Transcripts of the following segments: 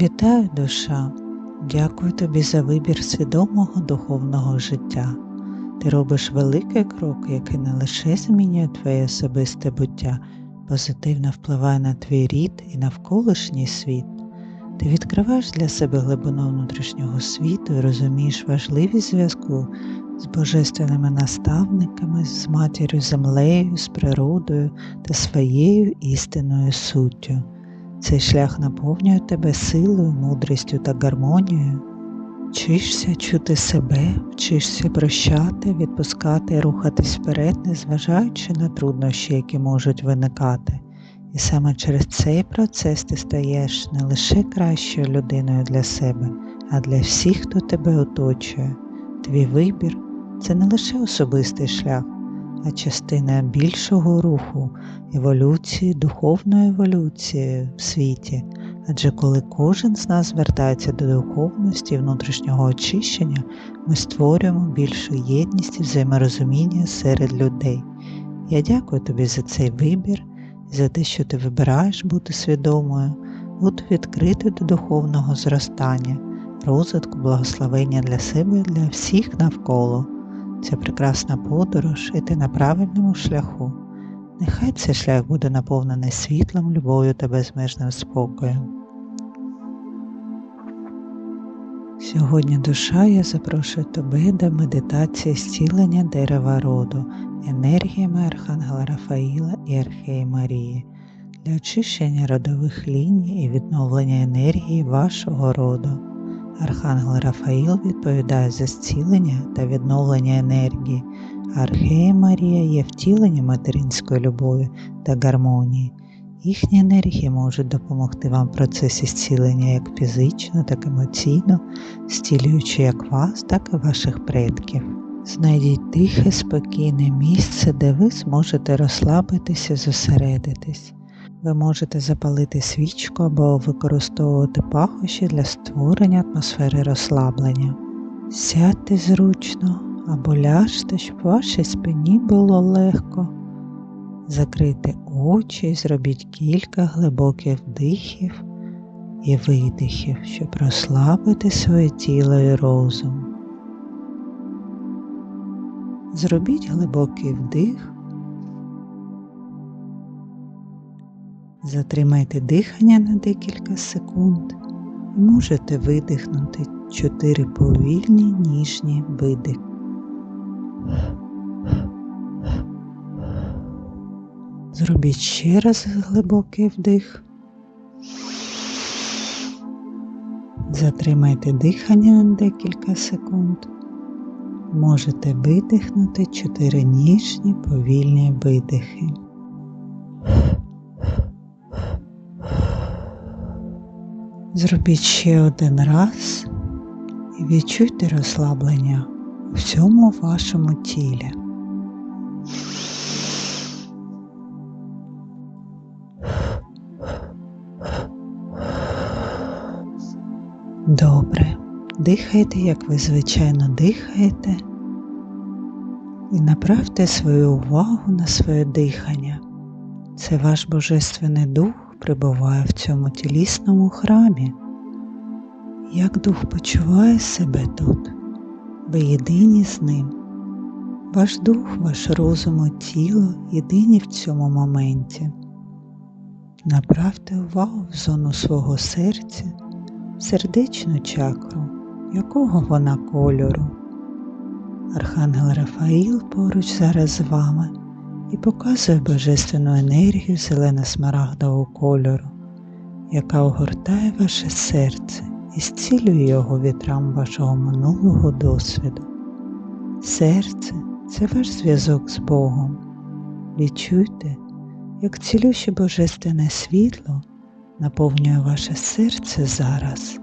Вітаю, душа! Дякую тобі за вибір свідомого духовного життя. Ти робиш великий крок, який не лише змінює твоє особисте буття, позитивно впливає на твій рід і навколишній світ. Ти відкриваєш для себе глибину внутрішнього світу і розумієш важливість зв'язку з божественними наставниками, з матір'ю землею, з природою та своєю істинною суттю. Цей шлях наповнює тебе силою, мудрістю та гармонією. Вчишся чути себе, вчишся прощати, відпускати, рухатись вперед, незважаючи на труднощі, які можуть виникати. І саме через цей процес ти стаєш не лише кращою людиною для себе, а для всіх, хто тебе оточує. Твій вибір це не лише особистий шлях, а частина більшого руху, еволюції, духовної еволюції в світі. Адже коли кожен з нас звертається до духовності і внутрішнього очищення, ми створюємо більшу єдність і взаєморозуміння серед людей. Я дякую тобі за цей вибір за те, що ти вибираєш бути свідомою, бути відкритою до духовного зростання, розвитку, благословення для себе і для всіх навколо. Це прекрасна подорож, і ти на правильному шляху. Нехай цей шлях буде наповнений світлом, любов'ю та безмежним спокоєм. Сьогодні душа я запрошую тебе до медитації зцілення дерева роду, енергіями Архангела Рафаїла і Археї Марії для очищення родових ліній і відновлення енергії вашого роду. Архангел Рафаїл відповідає за зцілення та відновлення енергії, Архея Марія є втіленням материнської любові та гармонії. Їхні енергії можуть допомогти вам в процесі зцілення як фізично, так і емоційно, зцілюючи як вас, так і ваших предків. Знайдіть тихе, спокійне місце, де ви зможете розслабитися, зосередитись. Ви можете запалити свічку або використовувати пахощі для створення атмосфери розслаблення. Сядьте зручно або ляжте, щоб вашій спині було легко. Закрийте очі і зробіть кілька глибоких вдихів і видихів, щоб розслабити своє тіло і розум. Зробіть глибокий вдих, затримайте дихання на декілька секунд і можете видихнути чотири повільні ніжні видихи. Зробіть ще раз глибокий вдих. Затримайте дихання на декілька секунд. Можете видихнути чотири ніжні повільні видихи. Зробіть ще один раз і відчуйте розслаблення у всьому вашому тілі. Добре, дихайте, як ви звичайно дихаєте, і направте свою увагу на своє дихання. Це ваш Божественний Дух прибуває в цьому тілісному храмі. Як дух почуває себе тут, ви єдині з ним. Ваш дух, ваш розум і тіло єдині в цьому моменті. Направте увагу в зону свого серця сердечну чакру, якого вона кольору. Архангел Рафаїл поруч зараз з вами і показує божественну енергію зелено-смарагдового кольору, яка огортає ваше серце і зцілює його вітрам вашого минулого досвіду. Серце це ваш зв'язок з Богом. Відчуйте, як цілюще божественне світло наповнює ваше серце зараз,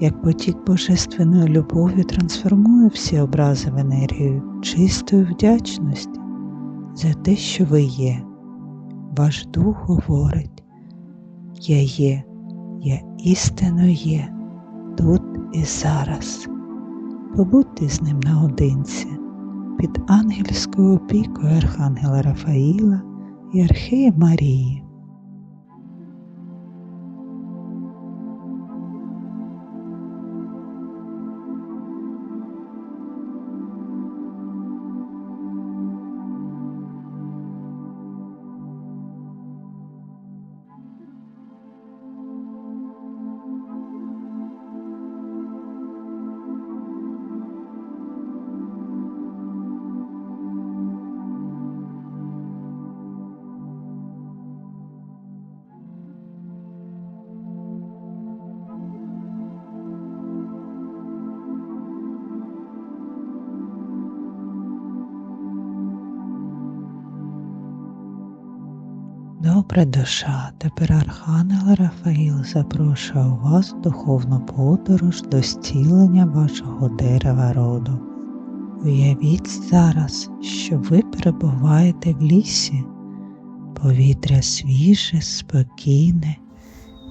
як потік Божественної любові трансформує всі образи в енергію чистої вдячності за те, що ви є. Ваш дух говорить, я є, я істинно є, тут і зараз. Побудьте з ним наодинці під ангельською опікою Архангела Рафаїла і Архея Марії. Добре душа, тепер Архангел Рафаїл запрошує вас в духовну подорож до зцілення вашого дерева роду. Уявіть зараз, що ви перебуваєте в лісі, повітря свіже, спокійне,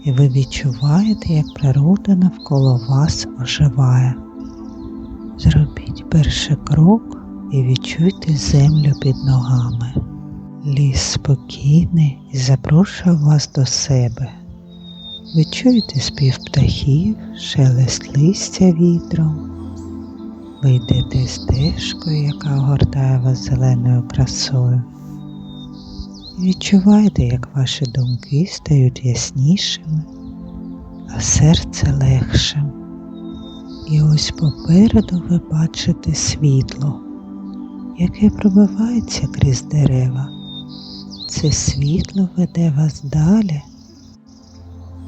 і ви відчуваєте, як природа навколо вас оживає. Зробіть перший крок і відчуйте землю під ногами. Ліс спокійний і запрошує вас до себе. Ви чуєте спів птахів, шелест листя вітром. Ви йдете стежкою, яка огортає вас зеленою красою. І відчуваєте, як ваші думки стають яснішими, а серце легшим. І ось попереду ви бачите світло, яке пробивається крізь дерева. Це світло веде вас далі,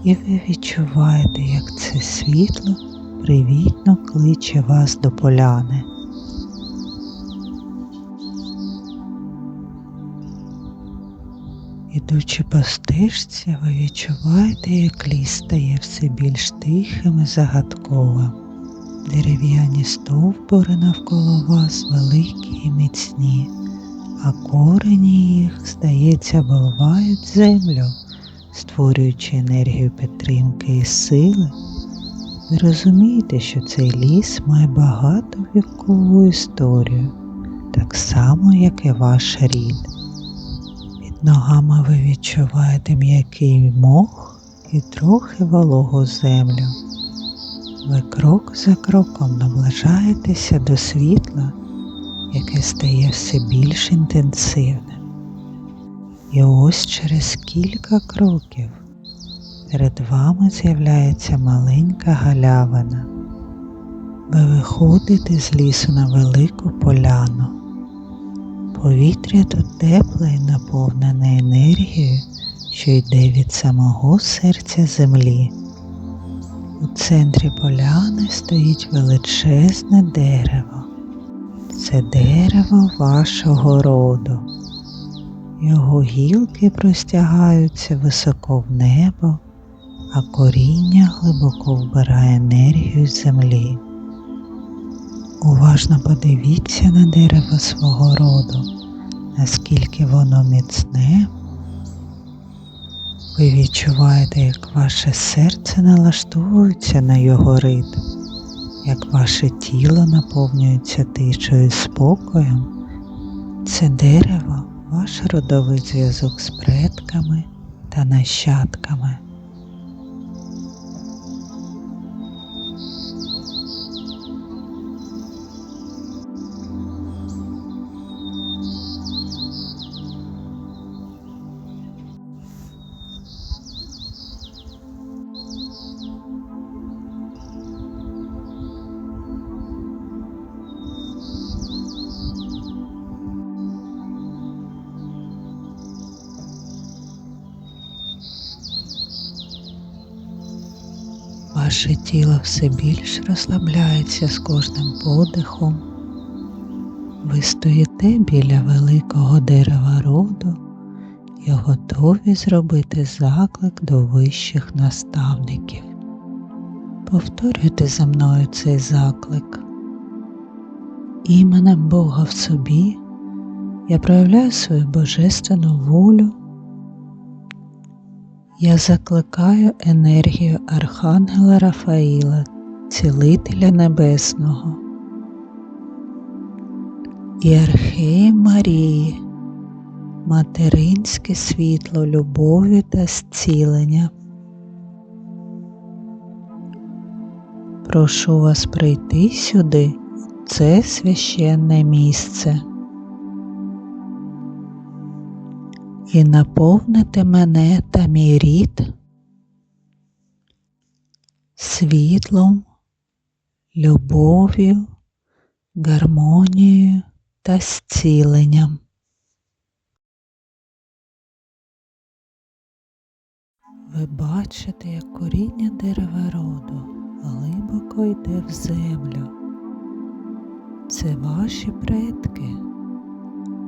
і ви відчуваєте, як це світло привітно кличе вас до поляни. Ідучи по стежці, ви відчуваєте, як ліс стає все більш тихим і загадковим. Дерев'яні стовбури навколо вас великі і міцні, а корені їх, здається, обвивають землю, створюючи енергію підтримки і сили. Ви розумієте, що цей ліс має багатовікову історію, так само, як і ваш рід. Під ногами ви відчуваєте м'який мох і трохи вологу землю. Ви крок за кроком наближаєтеся до світла, яке стає все більш інтенсивним. І ось через кілька кроків перед вами з'являється маленька галявина. Ви виходите з лісу на велику поляну. Повітря тут тепле і наповнене енергією, що йде від самого серця землі. У центрі поляни стоїть величезне дерево. Це дерево вашого роду. Його гілки простягаються високо в небо, а коріння глибоко вбирає енергію землі. Уважно подивіться на дерево свого роду, наскільки воно міцне. Ви відчуваєте, як ваше серце налаштовується на його ритм, як ваше тіло наповнюється тишою спокоєм. Це дерево ваш родовий зв'язок з предками та нащадками. Ваше тіло все більш розслабляється з кожним подихом. Ви стоїте біля великого дерева роду і готові зробити заклик до вищих наставників. Повторюйте за мною цей заклик. Іменем Бога в собі я проявляю свою божественну волю я закликаю енергію Архангела Рафаїла, Цілителя Небесного і Археї Марії, материнське світло любові та зцілення. Прошу вас прийти сюди, в це священне місце. І наповнити мене та мій рід світлом, любов'ю, гармонією та зціленням. Ви бачите, як коріння дерева роду глибоко йде в землю. Це ваші предки,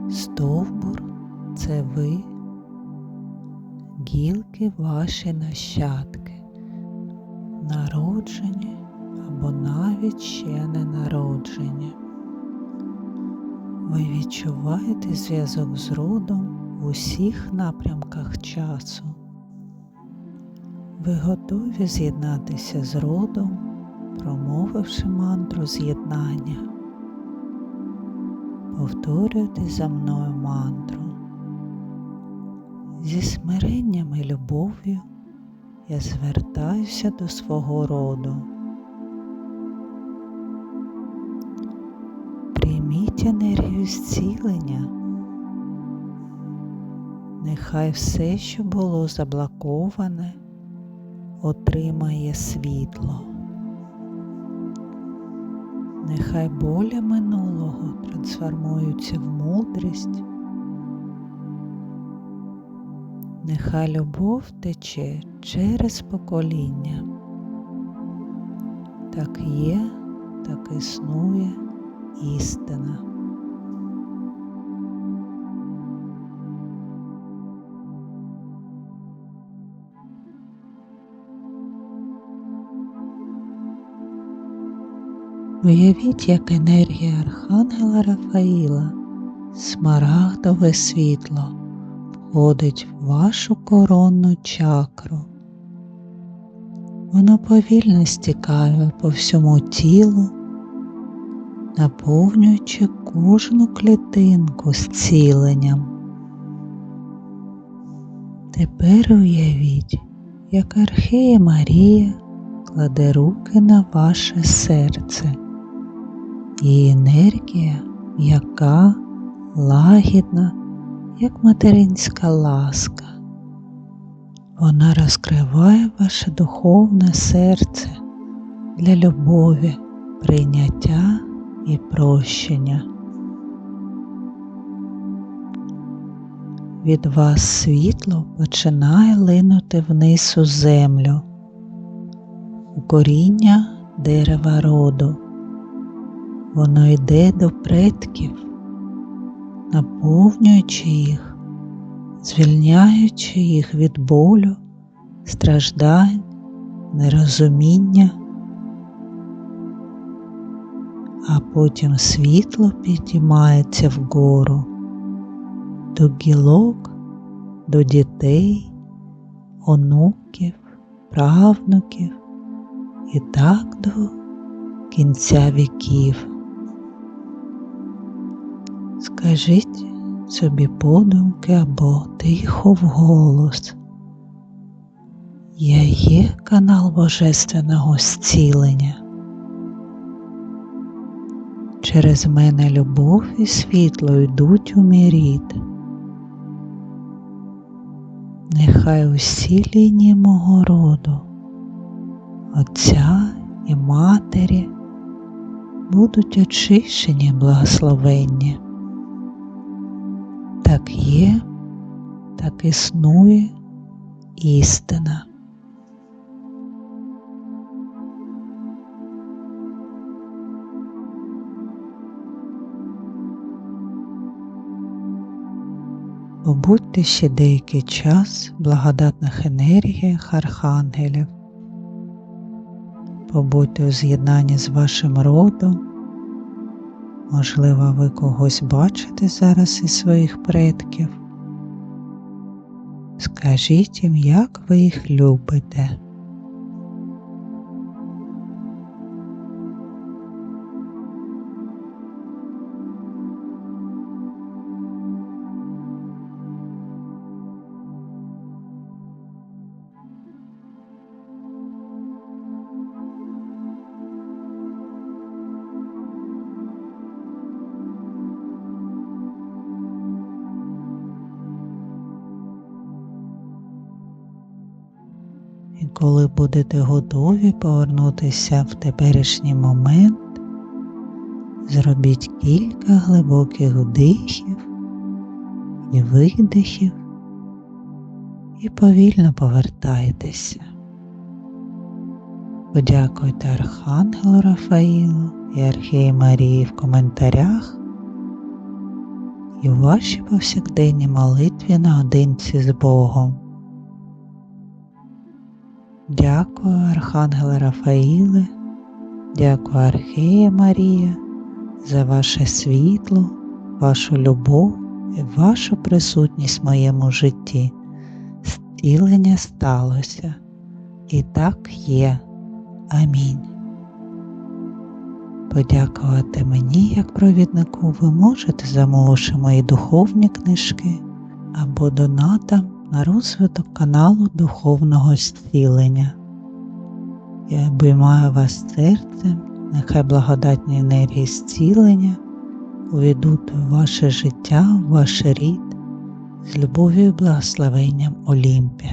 стовбур це ви, гілки ваші нащадки, народжені або навіть ще не народжені. Ви відчуваєте зв'язок з родом в усіх напрямках часу. Ви готові з'єднатися з родом, промовивши мантру з'єднання. Повторюйте за мною мантру. Зі смиренням і любов'ю я звертаюся до свого роду. Прийміть енергію зцілення. Нехай все, що було заблоковане, отримає світло. Нехай болі минулого трансформуються в мудрість. Нехай любов тече через покоління. Так є, так існує істина. Уявіть, як енергія Архангела Рафаїла, смарагдове світло входить в вашу коронну чакру. Воно повільно стікає по всьому тілу, наповнюючи кожну клітинку зціленням. Тепер уявіть, як Архея Марія кладе руки на ваше серце. Її енергія м'яка, лагідна, як материнська ласка. Вона розкриває ваше духовне серце для любові, прийняття і прощення. Від вас світло починає линути вниз у землю, у коріння дерева роду. Воно йде до предків, наповнюючи їх, звільняючи їх від болю, страждань, нерозуміння, а потім світло підіймається вгору до гілок, до дітей, онуків, правнуків і так до кінця віків. Скажіть собі подумки або тихо вголос. Я є канал Божественного зцілення. Через мене любов і світло йдуть у мій рід. Нехай усі лінії мого роду, Отця і Матері будуть очищені благословенні так є, так існує істина. Побудьте ще деякий час в благодатних енергіях архангелів. Побудьте у з'єднанні з вашим родом. Можливо, ви когось бачите зараз із своїх предків. Скажіть їм, як ви їх любите. Коли будете готові повернутися в теперішній момент, зробіть кілька глибоких вдихів і видихів і повільно повертайтеся. Подякуйте Архангелу Рафаїлу і Архії Марії в коментарях і вашій повсякденній молитві наодинці з Богом. Дякую, Архангеле Рафаїле, дякую, Архея Марія, за ваше світло, вашу любов і вашу присутність в моєму житті. Зцілення сталося. І так є. Амінь. Подякувати мені як провіднику ви можете, замовивши мої духовні книжки або донатам на розвиток каналу Духовного зцілення. Я обіймаю вас серцем, нехай благодатні енергії зцілення увійдуть у ваше життя, в ваш рід з любов'ю і благословенням Олімпі.